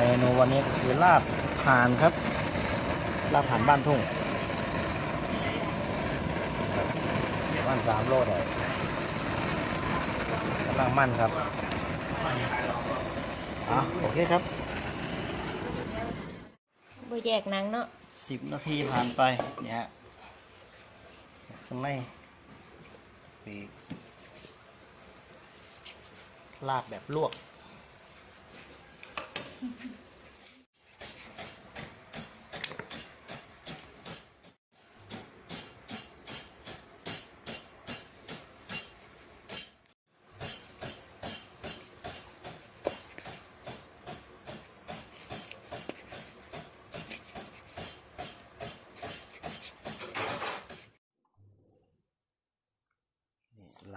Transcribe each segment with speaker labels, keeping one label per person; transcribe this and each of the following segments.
Speaker 1: เมนูวันนี้ก็คือลาบห่านครับ ลาบห่านบ้านทุ่งครับบ้านสามโลได้กำลังมั่นครับอะโอเคครับ
Speaker 2: บ่แยกหนังเนาะ
Speaker 1: สิบนาทีผ่านไปเนี่ยฮะข้างในปีกลาบแบบลวกนี่ หล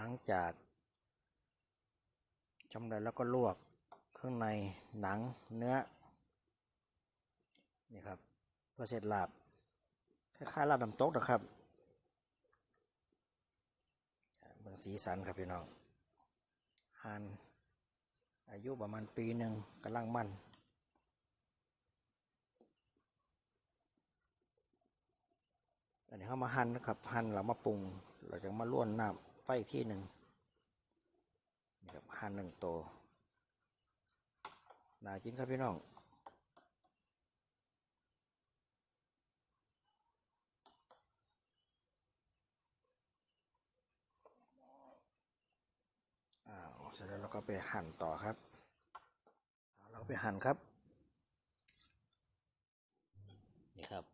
Speaker 1: ังจากชำระแล้วก็ลวก เครื่องในหนังเนื้อนี่ครับเพื่อเสร็จลาบคล้ายๆลาบน้ำตกนะครับเบิ่งสีสันครับพี่น้องหานอายุประมาณปีหนึ่งกำลังมันอันนี้เขามาหั่นนะครับหั่นเรามาปรุง เราจะมาล้วนน้ำไฟที่หนึ่งนี่ครับหั่นหนึ่งโตว น่ากินครับพี่น้องอ้าวเสร็จแล้วเราก็ไปหั่นต่อครับ เราไปหั่นครับ นี่ครับ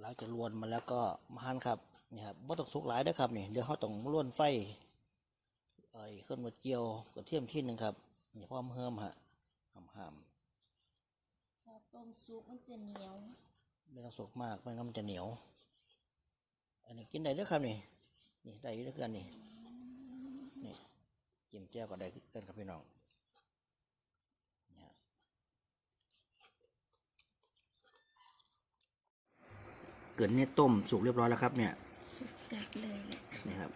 Speaker 1: หลังจากลวนมาแล้วก็มาหั่นครับนี่ครับบ่ต้องสุกหลายเด้อครับนี่เดี๋ยวเขาต้องล้วนไฟไอ้เครื่องมาเจียวกระเทียมที่หนึ่งครับ นี่พร้อมเฮิมฮะหำห
Speaker 2: ถ้าต้มซุปมันจะเหนียวำ
Speaker 1: ไม่ต้องสุกมากไม่งั้นมันจะเหนียว อันนี้กินได้เด้อครับนี่นี่ได้อยู่ด้วยกันนี่นี่จิ้มแจ่วก็ได้คือกันครับพี่น้องนี่ฮะเกิดเนี่ยต้มสุกเรียบร้อยแล้วครับเนี่ย
Speaker 2: สุกจัดเลยแหละ
Speaker 1: นี่ครับ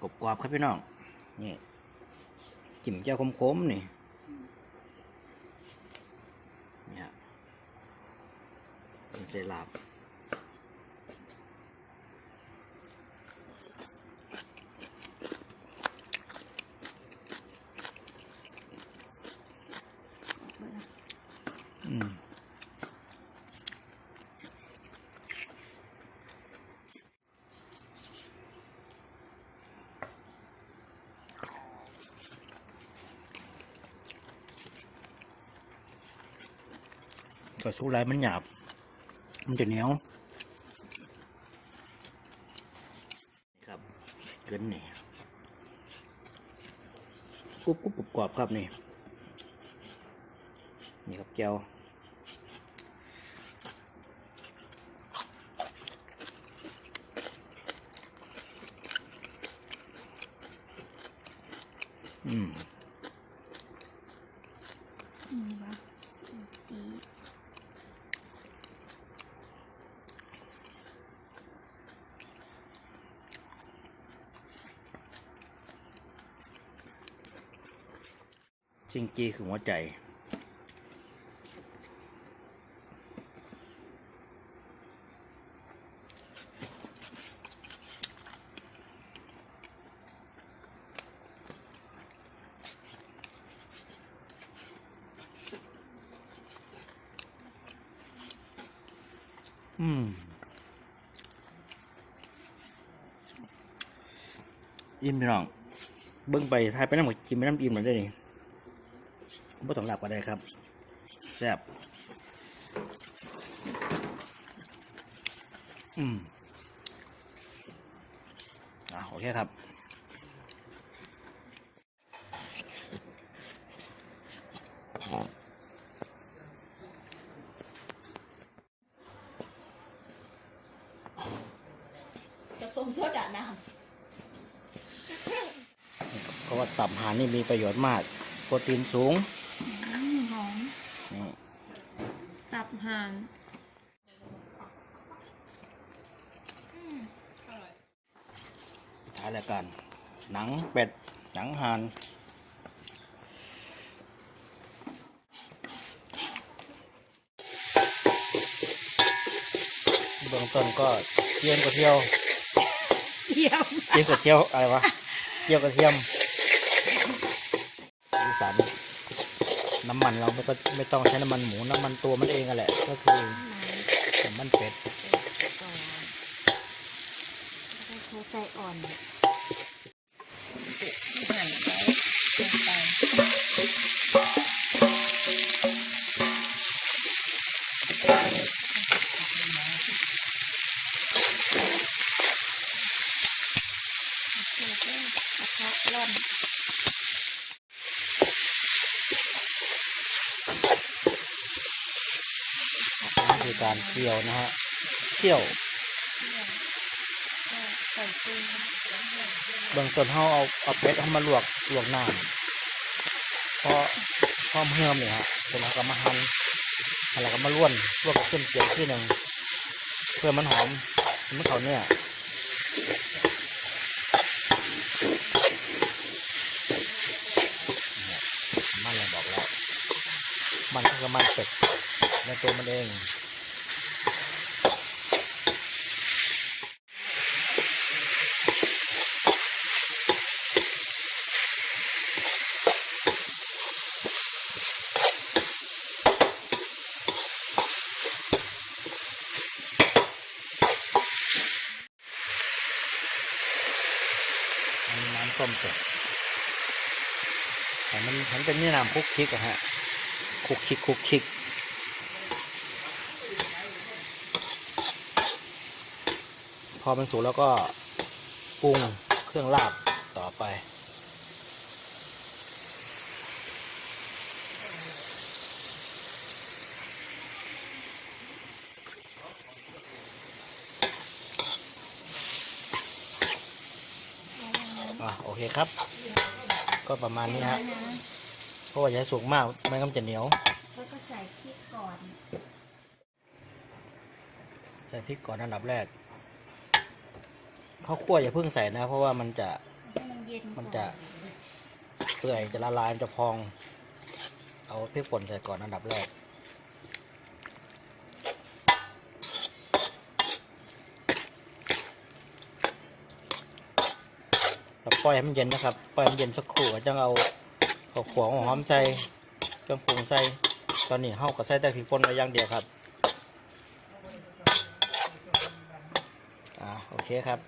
Speaker 1: กรอบกรอบๆครับพี่น้องนี่ กลิ่มเจ้าคมๆนี่เนี่ยเป็นใจลาบ ก็สู้ไรมันหยาบ มันจะเหนียวนะครับเกินนี่กรุบกรุบกรุบกรอบครับนี่นี่ครับแก้ว
Speaker 2: จ
Speaker 1: ริงจีคือหัวใจ อืม อิ่มพี่น้อง เบิ่งไปทายไปน้ำกับกินไปน้ำอิ่มหน่อยได้ นี่บ่ต้องหลับก็ได้ครับแซ่บอืมอะโอเคครับ
Speaker 2: จะส้มโซดาน้
Speaker 1: เพราะว่าตับห่านนี่มีประโยชน์มาก โปรตีนสูงำ
Speaker 2: หอม
Speaker 1: นี่
Speaker 2: ตับห่าน
Speaker 1: ท้ายรายการหนังเป็ด หนังห่าน เบื้องต้น ก็เจียมกระเทียว
Speaker 2: เจียม
Speaker 1: เจียมกระเทียวอะไรวะเจียวกระเทียมอีสานน้ำมันเราไม่ก็ไม่ต้องใช้น้ำมันหมูน้ำมันตัวมันเองอะแหละก็คือน้ำมันเป็ด
Speaker 2: ก่อนแล้วก็ใช้ไฟอ่อนที่หั่นไว้ลงไปโอเคก็กระทะร่อน
Speaker 1: นี่คือการเคี่ยวนะฮะ เคี่ยว
Speaker 2: ใส่ปู
Speaker 1: เบื้องต้นเขาเอาเอาเป็ดเขามาลวกลวกน้ำเพราะพร้อมเฮิมเนี่ยฮะเสร็จแล้วก็มาหั่นหั่นแล้วก็มาล้วนลวกกับเครื่องเจียวที่หนึ่งเพื่อมันหอมมันเขาเนี่ยมันเลยบอกแล้ว มันคือมันเป็ดในตัวมันเอง ต้มเป็จแต่มันมันเป็นนี่น้ำคุกคิกอะฮะคุกคิกคุกคิกพอมันสุกแล้วก็ปรุงเครื่องลาบต่อไป เคครับ ก็ประมาณนี้ฮะ
Speaker 2: นะ
Speaker 1: เพราะว่าอย่าให้สุกมากไม่งั้นมันจะเหนียว
Speaker 2: แล้วก็ใส่พริกก่อน
Speaker 1: ใส่พริกก่อนอันดับแรกข้าวคั่วอย่าเพิ่งใส่นะ เพราะว่ามันจะ
Speaker 2: ให้มันเย็น
Speaker 1: มัน
Speaker 2: ก่อ
Speaker 1: จะเปื่อยจะละลายมันจะพอง เอาพริกป่นใส่ก่อนอันดับแรก เราปล่อยให้มันเย็นนะครับ ปล่อยให้มันเย็นสักครู่จังเอาข้าวขัวหอมใส่เครื่องปรุงใส่ ตอนนี้เฮาก็ใส่แต่พริกป่นไว้อย่างเดียวครับ อ่าโอเคครับ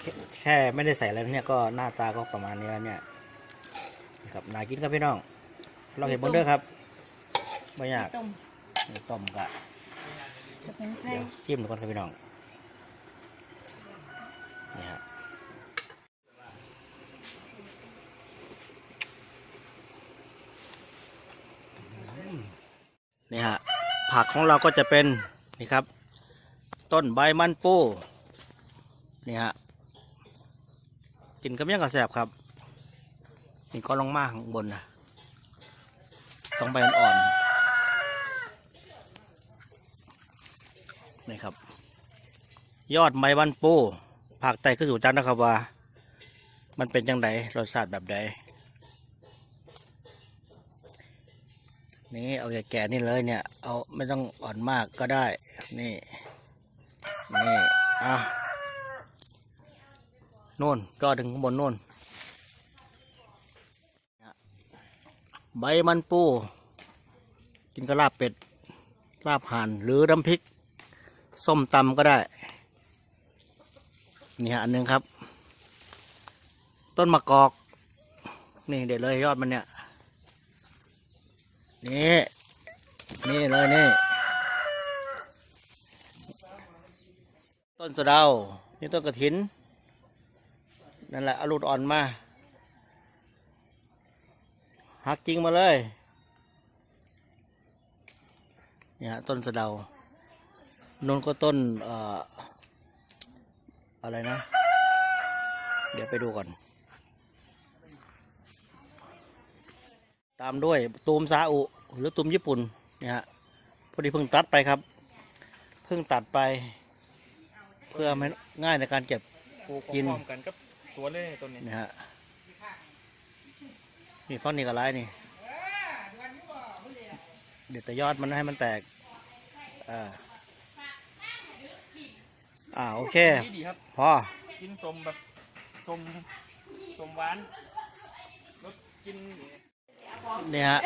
Speaker 1: แค่แค่ไม่ได้ใส่อะไรเนี่ยก็หน้าตาก็ประมาณนี้แล้วเนี่ยนะครับน่ากินครับพี่น้อง เราเห็นบนเด้อครับไม่อยาก
Speaker 2: ต้ม
Speaker 1: ต้มกะ
Speaker 2: สมุนไพร
Speaker 1: เดี๋ยวซิมดูก่อนครับพี่น้อง นี่ฮะนี่ฮะผักของเราก็จะเป็นนี่ครับ ต้นใบมันปูนี่ฮะกินกับยังกระแสบครับนี่ก็ลงมาข้างบนนะต้องใบอ่อนๆนี่ครับ ยอดไม้วันปู ผักไตขึ้นสู่จันนะครับว่า มันเป็นจังไดรสชาติแบบใดนี่เอาแก่ๆนี่เลยเนี่ยเอาไม่ต้องอ่อนมากก็ได้ นี่นี่อะโน่นก็ถึงข้างบนโน่นใบมันปู กินกับลาบเป็ดลาบห่านหรือน้ำพริก ส้มตำก็ได้ นี่ฮะอันหนึงครับ ต้นมะกอก นี่เด็ดเลยยอดมันเนี่ยนี่นี่เลยนี่ ต้นสะเดานี่ต้นกระถิน นั่นแหละอารูดอ่อนมาหักกิ่งมาเลยเนี่ฮะต้นสะเดานุ่นก็ต้นเอ่อ อะไรนะ เดี๋ยวไปดูก่อน ตามด้วยตูมซาอุ หรือตูมญี่ปุ่นเนี่ยฮะพอดีเพิ่งตัดไปครับ เพิ่งตัดไป เพื่อให้ง่ายในการเก็บ
Speaker 3: ปลูก
Speaker 1: กิน
Speaker 3: พร้อมกันกับสวนเลยต้นนี้
Speaker 1: นี่ฮะนี่ฟังนี่กับไรนี่เดี๋ยวแต่ยอดมันให้มันแตกอ่า อ่าโอเค
Speaker 3: ดีดีครับ
Speaker 1: พอ
Speaker 3: กินสมแบบสมสมหวานรสกิน
Speaker 1: นี่ฮะ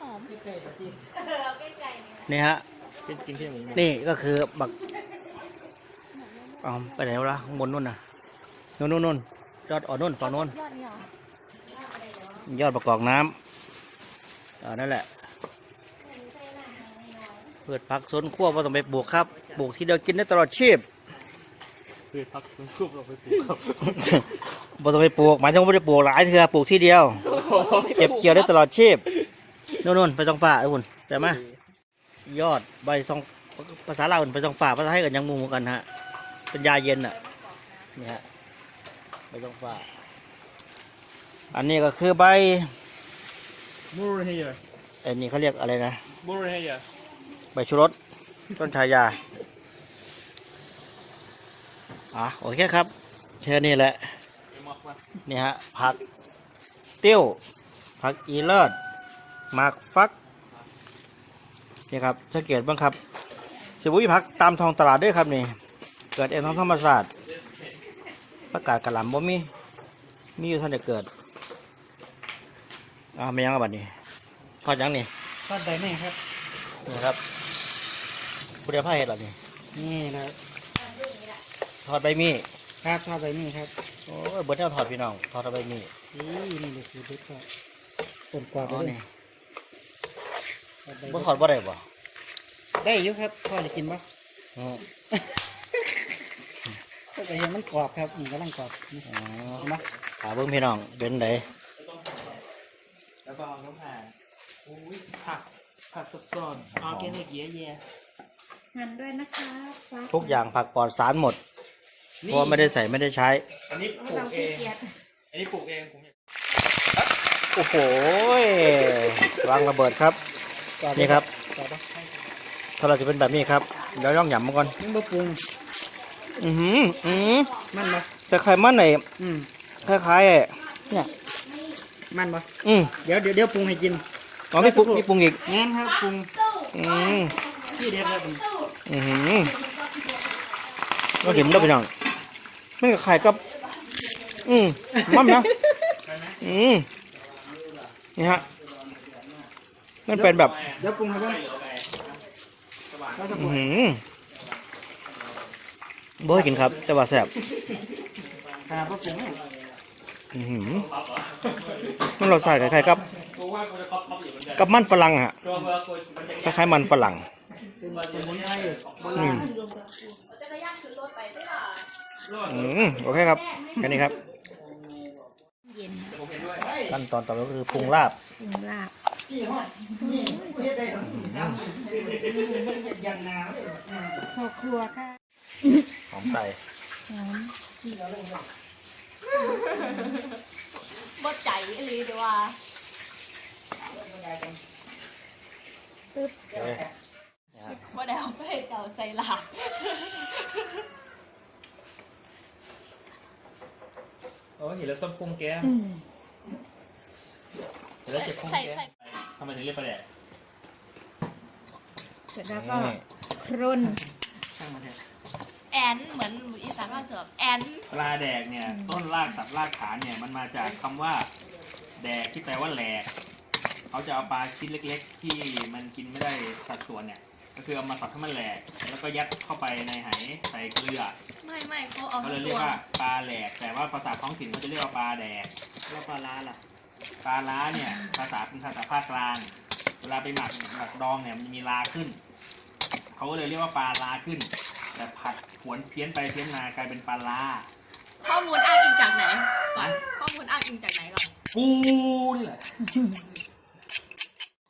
Speaker 2: หอม
Speaker 1: นี่ฮะ
Speaker 3: กินกินที่หมู
Speaker 1: นี่ก็คือบักเอาไปไหนวะข้างบนนู่นน่ะนู่นนู่นนู่นยอดอ่อนนู่นฝั่งนู่น
Speaker 2: ยอดนี่เหรอย
Speaker 1: อดประกอบน้ำอ่านั่นแหละ เปิดผักสวนครัวว่าต้องไปปลูกครับปลูกทีเดียวกินได้ตลอดชีพ
Speaker 3: คือพักคุบเราไปปลูกครับ
Speaker 1: บ่ต้องไปปลูกหมายถึงว่าไม่ได้ปลูกหลายเถื่อปลูกที่เดียว เก็บเกี่ยวได้ตลอดชีพนู่นนู่นไปต้องฝ่าไอ้บุญแต่มายอดใบซองภาษาลาวไปต้องฝ่าภาษาไทยกันยังมุมกันฮะเป็นยาเย็นอะนี่ฮะใบต้องฝ่าอันนี้ก็คือใบ
Speaker 3: บูรเฮีย
Speaker 1: ไอ้นี่เขาเรียกอะไรนะ
Speaker 3: บูรเฮีย
Speaker 1: ใบชูรสต้นชายาอะโอเคครับแค่นี้แหละ
Speaker 3: มอกมา
Speaker 1: นี่ฮะ ผักติ้ว ผักอีเลิศหมากฟัก นี่ครับสังเกตบ้างครับสิบุยผักตามท้องตลาดด้วยครับนี่ เกิดเองท้องธรรมศาสตร์ประกาศกระหล่ำบ่มี มีอยู่ท่านได้เกิดอ้าวไม่ยังอะบัดนี้ทอดยังนี่
Speaker 4: ทอดใบแม่ครับ
Speaker 1: นี่ครับ ผู้เดียวผ้าเห็ดเหรอนี่
Speaker 4: นี่นะ
Speaker 1: ทอดใบมี
Speaker 4: ครับทอดใบนี่ครับ
Speaker 1: โอ้ยเบิร์ดแนวทอดพี่น้องทอดใบมี
Speaker 4: นี่นี่เลยสูตรเด็ดครับต้นกวาด
Speaker 1: อ๋อ
Speaker 4: ไปเล
Speaker 1: นี่
Speaker 4: ยทอดใบ
Speaker 1: บ่ทอดบ่ได้บ่
Speaker 4: ได้อยู่ครับพ่อจะกินปะ
Speaker 1: อืม
Speaker 4: ก็จะเห็นมันกรอบครับนี่กำลังกรอบนี่
Speaker 1: อ๋อ
Speaker 4: เห็นไหม
Speaker 1: หาเบิ่งพี่น้องเป็นได
Speaker 3: แล้วก็เอาน้ำผ่าอุ้ยผักผักสดๆออร์แกนิกเยอะแยะ
Speaker 2: หั่นด้วยนะคะฟ้า
Speaker 1: ทุกอย่างผักปลอดสารหมดเพราะว่าไม่ได้ใส่ไม่ได้ใช้
Speaker 3: อันนี้ปลู
Speaker 2: เรา
Speaker 3: กเอ
Speaker 2: ขี้
Speaker 3: ง
Speaker 2: เกียจ
Speaker 3: อันนี้ปลูกเองผมอยาก
Speaker 1: โอ้โหวางระเบิดครับ
Speaker 4: กรอบ
Speaker 1: นี่ครับ
Speaker 4: กรอบปะ
Speaker 1: ถ้าเราจะเป็นแบบนี้ครับเดี๋ยวย่องหยำมาก่อน
Speaker 4: ยังบ่ปรุง
Speaker 1: อือหืออือ
Speaker 4: มันปะ
Speaker 1: แต่ไข่มันไหน
Speaker 4: อืม
Speaker 1: คล้ายๆไอ้เนี่ย
Speaker 4: มันปะ
Speaker 1: อืม
Speaker 4: เดี๋ยวเดี๋ยวเดี๋ยวปรุงให้กิน
Speaker 1: อ๋อมีปรุงมีปรุงอีก
Speaker 4: แง่นครับปรุง
Speaker 1: อืม
Speaker 4: ที่เด็ดครับผม
Speaker 1: อือหือเราเห็นแล้วพี่น้องมันกับไข่กับ อืมมั่มนะอืมนี่ฮะมันเป็นแบบ
Speaker 4: เดี๋ยวปรุงให้เบ้างเราจะปรุ
Speaker 1: อื
Speaker 4: ง
Speaker 1: อหือบ่ให้กินครับ แต่ว่าแซ่บ
Speaker 4: ขนาดว่าปรุงเนี่ย
Speaker 1: อื้อหือมันรสชาติคล้ายๆกับ
Speaker 3: กูว่ากูจะครอบครอบอยู่เหมือนกัน
Speaker 1: กับมันฝรั่งฮะ
Speaker 3: ตัวเมื่อกูมันจะ
Speaker 1: คล้ายๆมันฝรั่ง
Speaker 4: เป็นสมุนไพรโบ
Speaker 1: อื
Speaker 4: ราณ
Speaker 1: มอืมโอเคครับแค่นี้ครับ
Speaker 2: เย็น
Speaker 1: ขั้นตอนต่อไปก็คือปรุงลาบ
Speaker 2: ปรุงลาบ
Speaker 4: สี่ห้อนี่เฮ็ดได้หรอซ้ำมันเฮ็ดอย่างหนาวเลย
Speaker 2: โชว์ครัวค่ะ
Speaker 1: หอมใส่
Speaker 2: หอมบดใจเลยดีว่าตึ๊บ
Speaker 1: โอเคนะฮะ
Speaker 2: บ่ได้เอาไปเก่าใส่ลาบ
Speaker 3: โอ้เห็นแล้วต้มปรุงแก้มเห็นแล้วเจ็บปรุง
Speaker 2: ใส่
Speaker 3: แก้
Speaker 2: ใส่
Speaker 3: มทำไมถึงเรียกปลาแดก
Speaker 2: เสร็จแล้วก็
Speaker 1: นี่
Speaker 2: ครุน
Speaker 4: ช่างมันเถอะ
Speaker 2: แอนเหมือนอีสานว่าเสือแอน
Speaker 3: ปลาแดกเนี่ย ต้นรากสับรากฐานเนี่ยมันมาจากคำว่า แดกที่แปลว่าแหลกเขาจะเอาปลาชิ้นเล็ก ๆ ที่มันกินไม่ได้สัดส่วนเนี่ย ก็คือเอามาสับให้มันแหลก แล้วก็ยัดเข้าไปในไหใส่เกลือ
Speaker 2: ไม่ไม่เขาเอา
Speaker 3: เขาเล
Speaker 2: ทั้
Speaker 3: ย
Speaker 2: ง
Speaker 3: เรีย
Speaker 2: ตั
Speaker 3: ก
Speaker 2: ว
Speaker 3: ว่าปลาแหลก แต่ว่าภาษาท้องถิ่นเขาจะเรียกว่าปลาแดก
Speaker 4: แล้วปลาร้าล่ะ
Speaker 3: ปลาล้าเนี่ย ภาษาเป็นภาษาภาคกลาง เวลาไปหมักหมักดองเนี่ยมันจะมีลาขึ้น เขาก็เลยเรียกว่าปลาลาขึ้น แต่ผัดหวนเพี้ยนไปเพี้ยนมากลายเป็นปลาลา
Speaker 2: ข้อมูลอ้างอิงจากไหนก่อน
Speaker 3: ฮะ
Speaker 2: ข้อมูลอ้างอิงจากไหนก่อน
Speaker 3: กูนี่แหละ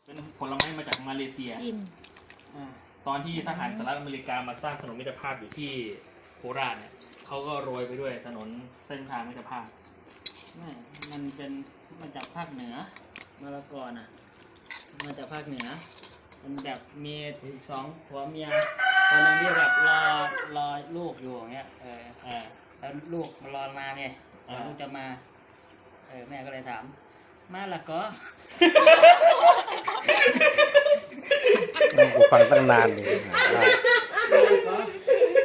Speaker 3: เป็นผลไม้มาจากมาเลเซีย
Speaker 2: ชิม
Speaker 3: อ่า ตอนที่ทหารสหรัฐอเมริกามาสร้างถนนมิตรภาพอยู่ที่โคราชเนี่ยเขาก็โรยไปด้วยถนนเส้นทางมิตรภาพ
Speaker 4: ม่มันเป็นมาจากภาคเหนือมะละกอน่ะมาจากภาคเหนือ มันแบบมีสองผัวเมียตอนนั้นที่แบบรอรอลูกอยู่อย่างเงี้ยเออ
Speaker 3: อ่า
Speaker 4: แล้วลูกมารอนานเนี่ยลูกจะมา เออแม่ก็เลยถาม มาละก็
Speaker 1: กูฟังตั้งนานเลย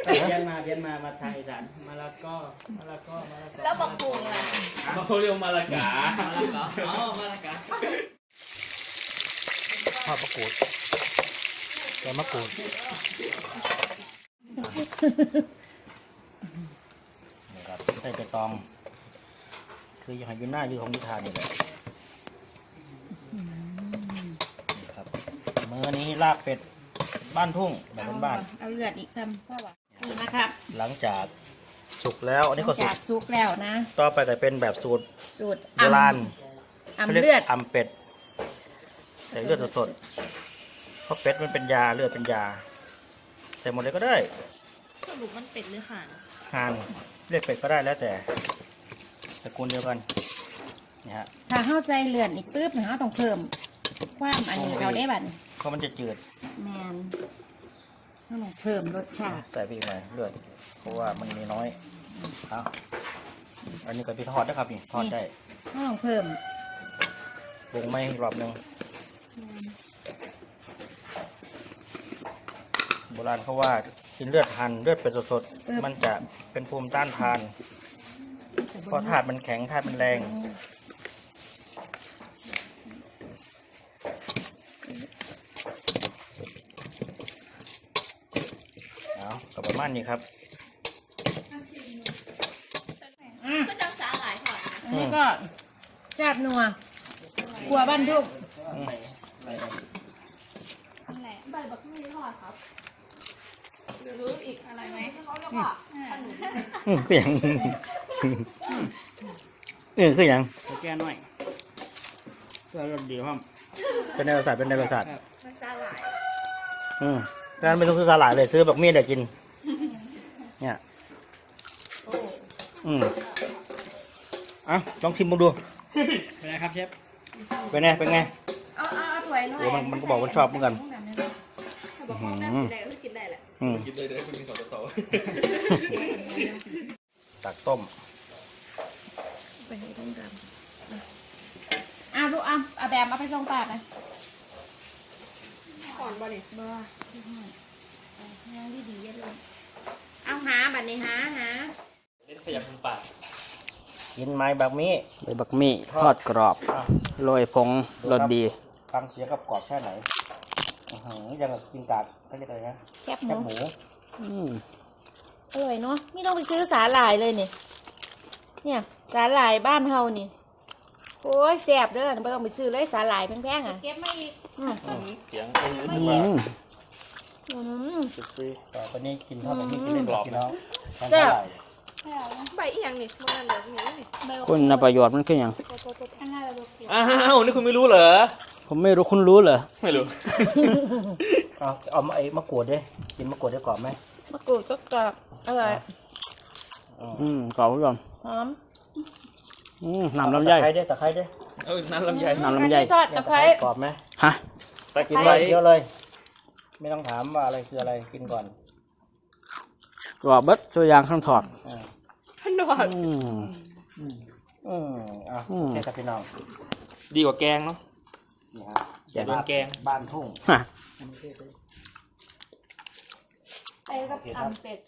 Speaker 4: เพี้ยนมาเพี้ยนมามาทางอีสานมะละกอมะละกอมะละกอ
Speaker 2: แล้วบักปูล่ะ
Speaker 3: เขาเรียกมาละกามะ
Speaker 4: ละกออ๋อมะละกอ
Speaker 1: ทอดมะกรูดใส่มะกรูดนี่ครับใส่ใบตอง คืออย่างอยู่หน้าอยู่ของนิทานนี่แหละ อนี้ลาบเป็ดบ้านทุ่งแบบบ้าน
Speaker 2: เอาเลือดอีกคำพ่อวะนี่นะครับ
Speaker 1: ๆหลังจากสุกแล้วอันนี้ก็สุ
Speaker 2: จากกซุกแล้วนะ
Speaker 1: ต่อไปก็เป็นแบบสูตร
Speaker 2: สูตร
Speaker 1: โบราณ
Speaker 2: อ่ำ
Speaker 1: ขารียก
Speaker 2: เลือด
Speaker 1: อ่ำเป็ดใส่เลือดสดๆเพราะเป็ดมันเป็นยาเลือดเป็นยาใส่หมดเลยก็ได้
Speaker 2: สรุปมันเป็ดหรือห่าน
Speaker 1: ห่านเรียกเป็ดก็ได้แล้วแต่ตระกูลเดียวกันนี่ฮะ
Speaker 2: ถ้าเข้าใส่เลือดนี่ปุ๊บเราต้องเพิ่ม ความอันนี้เราได้บัดนี้
Speaker 1: เพราะมันจะจืด
Speaker 2: แมนเราต้องเพิ่มรสชาติ
Speaker 1: ใส่ไปอีกหน่อยเลือดเพราะว่ามันมีน้อยเอาอันนี้ก็พี่ทอดนะครับนี่ทอดได้
Speaker 2: เราต้องเพิ่ม
Speaker 1: วงไม่อีกรอบหนึ่งโบราณเขาว่ากินเลือดหั่นเลือดเป็ดสดๆมันจะเป็นภูมิต้านทานเพราะธาตุมันแข็งธาตุมันแรง เอากับประ มาณนี้ครับ
Speaker 2: ก็จะสาหร่ายทอดอันนี้ก็แซ่บนัวครัวบ้านทุ่ง
Speaker 5: ใบบักมี่ทอดครับหรืออีกอะไรไหมที่เขาเรียกว่าขนม
Speaker 1: อืมคืออย่างเออคืออย่าง
Speaker 4: ใส่แก้หน่อยเพื่อรสดีพร้อม
Speaker 1: เป็นในประสาทเป็นในประสาท
Speaker 5: มันสาหร่าย
Speaker 1: อืมการไม่ต้องซื้อสาหร่ายเลยซื้อแบบมีดเดี๋ยวกิน เนี่ย อืมอะลองชิมมึงดู
Speaker 4: เป็นไงครับเชฟ
Speaker 1: เป็นไง เป็นไง
Speaker 2: เอาเอาเอาถ้วยหน่อย
Speaker 1: โอ้มันมันก็บอกมันชอบเหมือนกัน
Speaker 5: ถ้าบอกว่าแม่กินได้ก็คือกินได้แหละ
Speaker 1: อืม
Speaker 3: กินเลยได้คุณกินสองต่อสอง
Speaker 1: ตักต้ม
Speaker 2: ไปให้ต้องดำอะลูกอะเอาแบบเอาไปส่งปากนะ
Speaker 5: ก่อนบ่เนี่ย
Speaker 2: บ่ยังดีดีๆอย่าลืม เอาหาบัดนี้หาหา
Speaker 3: เล่นขยับมุมปาก
Speaker 1: กินไม้แบบนี้
Speaker 4: ใบบักมี่ทอดกรอบ
Speaker 1: อะ
Speaker 4: โรยผงรสดี
Speaker 1: ฟังเสียงกับกรอบแค่ไหนอื้อหือยังกับกินกากเขาเรียกอะไรนะ
Speaker 2: แคบห
Speaker 1: แค
Speaker 2: มู
Speaker 1: บหมู
Speaker 4: อืม
Speaker 2: อร่อยเนาะไม่ต้องไปซื้อสาหร่ายเลยนี่เนี่ยสาหร่ายบ้านเฮานี่โอ้ยแซ่บเด้อไม่ต้องไปซื้อเลยสาหร่ายแพงๆอะ
Speaker 5: เก็บไม่อีก
Speaker 2: อืม
Speaker 3: เสียง
Speaker 4: อืม
Speaker 2: อืม
Speaker 1: ซื้อต่อไปนี้กินข้าวแบบนี้กินเล่นกับพี่น้องทาน
Speaker 2: แซ่
Speaker 1: เท่า
Speaker 2: บ
Speaker 1: ไหร่
Speaker 5: ไม่เอานะใบอีหยังนี่มันแบบนี้นี่ใบ
Speaker 4: คุณประโยชน์มันคืออย่าง
Speaker 5: อันนั้นเราเขียว
Speaker 3: อ้าวนี่คุณไม่รู้เหรอ
Speaker 4: ผมไม่รู้คุณรู้เหรอ
Speaker 3: ไม่รู้
Speaker 1: เอาเอามาไอ้มะกรูดดิกินมะกรูดได้กรอบไหม
Speaker 2: มะกรูดก็กรอบอร่อย
Speaker 1: อืม
Speaker 4: อืมกรอบคุณผู้ชม
Speaker 2: หอม
Speaker 4: อืมน้ำลำไย
Speaker 1: ตะไคร้ด้วยตะไคร้ด้วย
Speaker 3: เออนั่นลำไย
Speaker 4: น้ำลำไย
Speaker 2: อันนี้ทอดตะไคร้
Speaker 1: กรอบไหม
Speaker 4: ฮะ
Speaker 3: ตะ
Speaker 1: กิ
Speaker 3: กิ
Speaker 1: น
Speaker 3: น
Speaker 1: ไป
Speaker 3: ไว้
Speaker 1: เยอะเลย ไม่ต้องถามว่าอะไรคืออะไรกินก่อน
Speaker 4: กรอบเบิดตัวอย่างข้างถอด
Speaker 1: อ่า
Speaker 5: พันดอด
Speaker 4: อืม
Speaker 1: อืมอะ
Speaker 4: อืม
Speaker 1: แค่กับพี่น้อง
Speaker 3: ดีกว่าแกงเนาะ
Speaker 1: นี่ฮะ
Speaker 3: อย่าโดนแกง
Speaker 1: บ้านทุ่ง
Speaker 4: ฮะ
Speaker 2: ไปกับตำเป็ด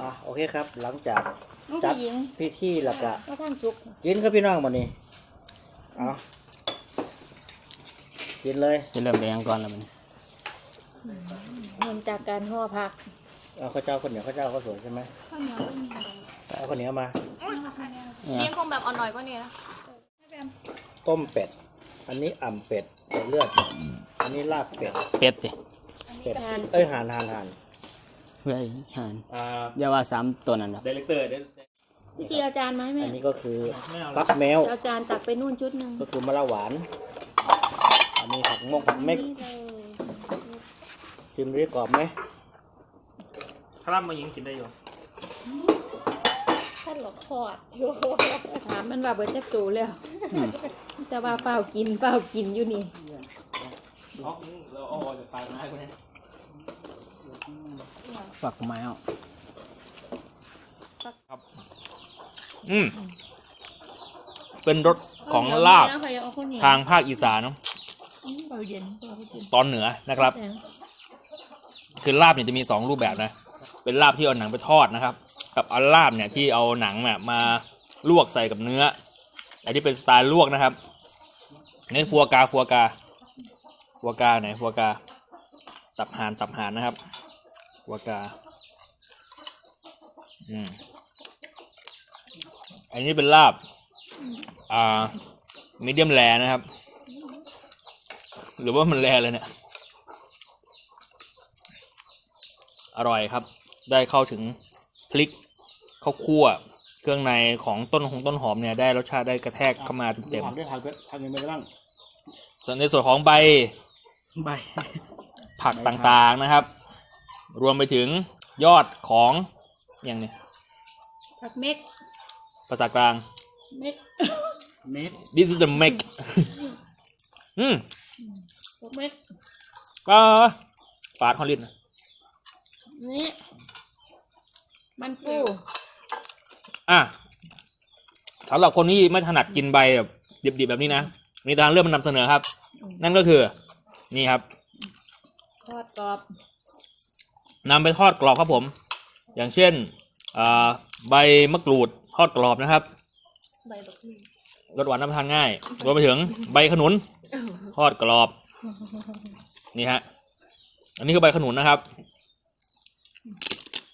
Speaker 1: อะโอเคครับ หลังจาก
Speaker 2: ลูก
Speaker 1: จัด
Speaker 2: ผู้หญิง
Speaker 1: พิธีแล้วก็
Speaker 2: ก็ท่านจุก
Speaker 1: กินครับพี่น้องวันนี้เอากินเลย
Speaker 4: จะเริ่มเรียงก่อนแล้วมัน
Speaker 2: เริ่มจากการห่อผัก
Speaker 1: เอาข้าวเจ้าข้าวเหนียวข้าวเจ้าข้าวสวยใช่ไหมเอาข้าวเหนียวมา
Speaker 4: เนี่ย
Speaker 5: เลี้ยงคงแบบอ่อนหน่อยก็เนี่ยนะ
Speaker 1: ต้มเป็ด อันนี้อ่ำเป็ดใส่เลือด อันนี้ลาบเป็ด
Speaker 4: เป็ดดิ
Speaker 1: เป็ดเอ้ยห่านห่านห่าน
Speaker 4: เฮ้ยหัน
Speaker 3: อ่า
Speaker 4: อย่าว่าสามตัวนั่นหรอก
Speaker 3: ดีเลกเตอร์เดี๋ยว
Speaker 2: พี่จีเอาจารย์ไหมาให้แม่
Speaker 1: อันนี้ก็คือ
Speaker 3: ไม่เอา
Speaker 1: ฟักแมว
Speaker 2: เอาจารย์ตักไปนู่นชุดหนึ่ง
Speaker 1: ก็คือมะละหวาน อันนี้ผักมงผักเม็ก
Speaker 2: นี่เลย
Speaker 1: ชิมรีกรอบไหม
Speaker 3: ครับมายิงกินได้อยู่
Speaker 2: ท่านหลอกคอดอยู่ถามมันว่าเบิร์จะตูแล้ว แต่ว่าเปล่ากินเปล่ากินอยู่นี่
Speaker 3: อ๋อเราเอาออกจากปากนะคุณเนี่ย
Speaker 4: ฝักแมว
Speaker 3: อืม เป็นรสของลาบ
Speaker 2: เอเนะใครเอาข้าวเหนียว
Speaker 3: ทางภาคอีสานเนอะ
Speaker 2: อืมเปล่าเย็นเปล่าเย็น
Speaker 3: ตอนเหนือนะครับ
Speaker 2: แข็ง
Speaker 3: คือลาบเนี่ยจะมีสองรูปแบบนะ เป็นลาบที่เอาหนังไปทอดนะครับ กับอาลาบเนี่ยที่เอาหนังเนี่ยมาลวกใส่กับเนื้ออันนี้เป็นสไตล์ลวกนะครับนี่ฟัวกาฟัวกาฟัวกาไหนฟัวกา ตับห่านตับห่านนะครับฟัวกาอืมอันนี้เป็นลาบ อ่ามีเดียมแรนะครับ หรือว่ามันแรเลยเนี่ย อร่อยครับ ได้เข้าถึงพริกข้าวคั่ว เครื่องในของต้นของต้นหอมเนี่ยได้รสชาติได้กระแทกเข้ามาเต็ม
Speaker 1: ผักด้วยผักด้วยผักยังไงบ้าง
Speaker 3: ๆส่วนในส่วนของใบ
Speaker 4: ใบ
Speaker 3: ผักต่างๆนะครับ รวมไปถึงยอดของอย่างเนี้
Speaker 2: ผักเม็ด
Speaker 3: ภาษากลาง
Speaker 2: เม็ด
Speaker 4: เม็ด
Speaker 3: this is the make อืม
Speaker 2: ผักเม็ด
Speaker 3: ก็ฟาดฮอลลินนะ
Speaker 2: นี่ มันปู
Speaker 3: อะสำหรับคนที่ไม่ถนัดกินใบแบบดิบๆแบบนี้นะ มีทางเลือกมานำเสนอครับ นั่นก็คือ นี่ครับ
Speaker 2: ทอดกรอบ
Speaker 3: นำไปทอดกรอบครับผม อย่างเช่นอ่าใบมะกรูดทอดกรอบนะครับ
Speaker 2: ใบบักมี่
Speaker 3: รสหวานน้ำทานง่ายรวมไปถึงใบขนุน ทอดกรอบ นี่ฮะ อันนี้คือใบขนุนนะครับ
Speaker 4: โ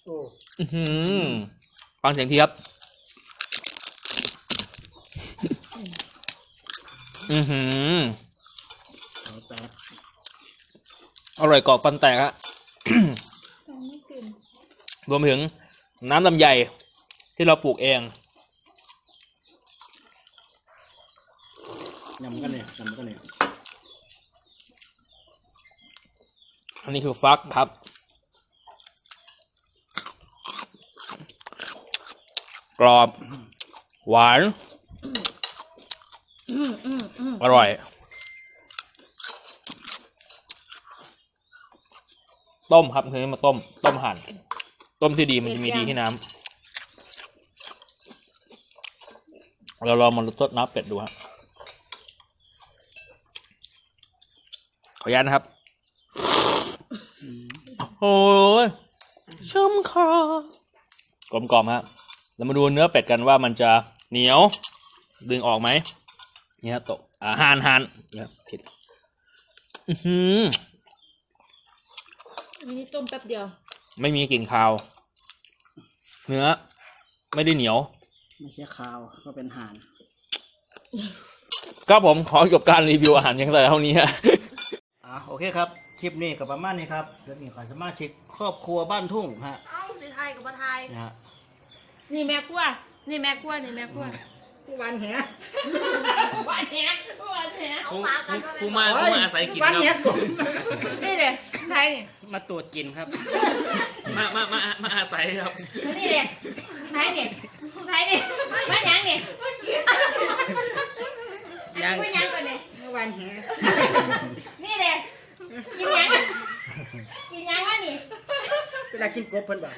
Speaker 4: อ้
Speaker 3: อื้อหือฟังเสียงทีครับ อือหือ
Speaker 4: เอาแตก
Speaker 3: อร่อยกรอบฟันแตกฮะ
Speaker 2: ไม่กิน
Speaker 3: รวมไปถึงน้ำลำไยที่เราปลูกเอง
Speaker 1: ยำกันเนี่ยยำกันเนี่ย
Speaker 3: อันนี้คือฟักครับ รอบ หวาน
Speaker 2: อืมอืมอืม
Speaker 3: อร่อย ต้มครับคือมาต้ม ต้มหั่น ต้มที่ดีมันจะมีดีที่น้ำเราลองมาลดน้ำเป็ดดูครับขออนุญาตนะครับโอ้ยชุ่มคอกลมกล่อมๆฮะ เรามาดูเนื้อเป็ดกันว่ามันจะเหนียวดึงออกไหมนี่ฮะตกอ่าหานหานเนี่ยผิดอื้อหือ
Speaker 2: อันนี้ต้มแป๊บเดียว
Speaker 3: ไม่มีกลิ่นคาว เนื้อ ไม่ได้เหนียว
Speaker 4: ไม่ใช่ข้าวก็เป็นห่าน
Speaker 3: ก็ผมขอจบการรีวิวอาหารเพียงแต่เท่านี้ฮะ
Speaker 1: อะโอเคครับ คลิปนี้กับประมาณนี้ครับแล้วนี่ขอสมาชิกครอบครัวบ้านทุ่งฮะ
Speaker 5: เอ้าสีไทยกับมาไทย
Speaker 1: นะฮะ
Speaker 2: นี่แม่ครัวนี่แม่ครัวนี่แม่ครัวผู้วันแหผู้วันแหผู้วันแห
Speaker 5: เอาหมากันก็เลย
Speaker 3: ผู้มาผู้มาอาศัยกิน
Speaker 2: วัน
Speaker 3: ค
Speaker 2: แห
Speaker 3: รับ
Speaker 2: นี่เลยไทยนี่
Speaker 4: มาตรวจกินครับ
Speaker 3: มามามามาอาศัยครับ
Speaker 2: นี่เลยไทยนี่ไทยนี่มาหยังนี่อันนี้มาหยังก่อนนี่
Speaker 4: เมื่อวานแห
Speaker 2: นี่เลยกินหยัง กินหยังวะนี่
Speaker 4: เวลากินกบเพิ่นบอก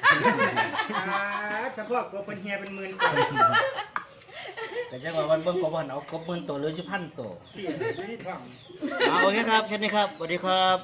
Speaker 4: เฉพาะกบเพิ่นเฮียเป็นหมื่น
Speaker 1: แต่จังหวะวันเบิ้งกบวันเอากบหมื่นตัวหรือสิพันตัว
Speaker 4: เปลี่ยนไม่ได้ท่อง
Speaker 1: อ่าโอเคครับแค่นี้ครับสวัสดีครับ